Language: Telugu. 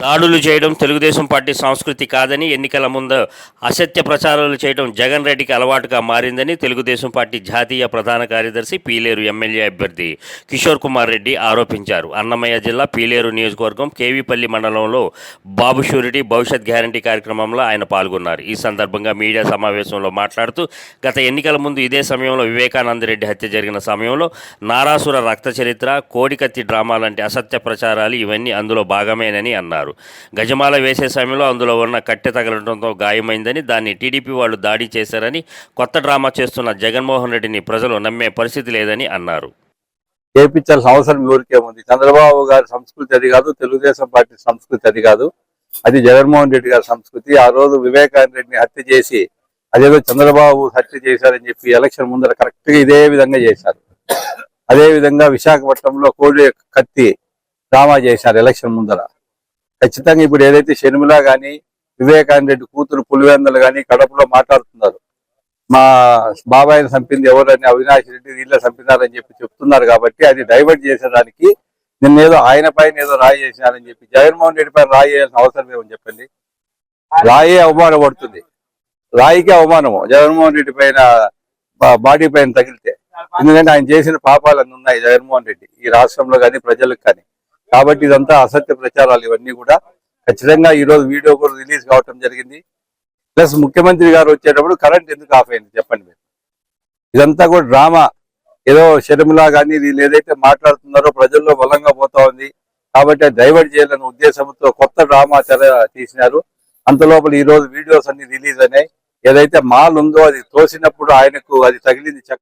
దాడులు చేయడం తెలుగుదేశం పార్టీ సంస్కృతి కాదని ఎన్నికల ముందు అసత్య ప్రచారాలు చేయడం జగన్ రెడ్డికి అలవాటుగా మారిందని తెలుగుదేశం పార్టీ జాతీయ ప్రధాన కార్యదర్శి పీలేరు ఎమ్మెల్యే అభ్యర్థి కిషోర్ కుమార్ రెడ్డి ఆరోపించారు. అన్నమయ్య జిల్లా పీలేరు నియోజకవర్గం కేవీపల్లి మండలంలో బాబు షూరిటీ భవిష్యత్ గ్యారంటీ కార్యక్రమంలో ఆయన పాల్గొన్నారు. ఈ సందర్భంగా మీడియా సమావేశంలో మాట్లాడుతూ గత ఎన్నికల ముందు ఇదే సమయంలో వివేకానంద రెడ్డి హత్య జరిగిన సమయంలో నారాసుర రక్త చరిత్ర కోడికత్తి డ్రామా లాంటి అసత్య ప్రచారాలు ఇవన్నీ అందులో భాగమేనని అన్నారు. గజమాల వేసే సమయంలో అందులో ఉన్న కట్టె తగలడంతో గాయమైందని దాన్ని టీడీపీ వాళ్ళు దాడి చేశారని కొత్త డ్రామా చేస్తున్న జగన్మోహన్ రెడ్డిని ప్రజలు నమ్మే పరిస్థితి లేదని అన్నారు. చేపించాల్సిన అవసరం ఎవరికే ఉంది చంద్రబాబు గారి సంస్కృతి అది కాదు తెలుగుదేశం పార్టీ సంస్కృతి అది కాదు. అది జగన్మోహన్ రెడ్డి గారి సంస్కృతి. ఆ రోజు వివేకానంద రెడ్డిని హత్య చేసి అదేదో చంద్రబాబు హత్య చేశారని చెప్పి ఎలక్షన్ ముందర కరెక్ట్గా ఇదే విధంగా చేశారు. అదే విధంగా విశాఖపట్నంలో కోడి కత్తి డ్రామా చేశారు ఎలక్షన్ ముందర. ఖచ్చితంగా ఇప్పుడు ఏదైతే షర్మిల గాని వివేకానంద రెడ్డి కూతురు పులివెందలు గాని కడపలో మాట్లాడుతున్నారు. మా బాబాయిని చంపింది ఎవరని అవినాష్ రెడ్డి వీళ్ళ చంపినారని చెప్పి చెప్తున్నారు కాబట్టి అది డైవర్ట్ చేసేదానికి నిన్న ఏదో ఆయన పైన ఏదో రాయి చేసినారని చెప్పి జగన్మోహన్ రెడ్డి పైన రాయి చేయాల్సిన అవసరం ఏమని చెప్పండి? రాయే అవమానపడుతుంది రాయికి అవమానము జగన్మోహన్ రెడ్డి పైన బాడీ పైన తగిలితే. ఎందుకంటే ఆయన చేసిన పాపాలన్నీ ఉన్నాయి జగన్మోహన్ రెడ్డి. ఈ రాష్ట్రంలో కానీ ప్రజలకు కానీ కాబట్టి ఇదంతా అసత్య ప్రచారాలు ఇవన్నీ కూడా ఖచ్చితంగా ఈ రోజు వీడియో కూడా రిలీజ్ కావటం జరిగింది. ప్లస్ ముఖ్యమంత్రి గారు వచ్చేటప్పుడు కరెంట్ ఎందుకు ఆఫ్ అయింది చెప్పండి మీరు. ఇదంతా కూడా డ్రామా. ఏదో షర్మిలా కానీ వీళ్ళు ఏదైతే మాట్లాడుతున్నారో ప్రజల్లో బలంగా పోతా ఉంది. కాబట్టి డైవర్ట్ చేయాలనే ఉద్దేశంతో కొత్త డ్రామా తెర తీసినారు. అంత లోపల ఈ రోజు వీడియోస్ అన్ని రిలీజ్ అయినాయి. ఏదైతే మాల్ ఉందో అది తోసినప్పుడు ఆయనకు అది తగిలింది చక్క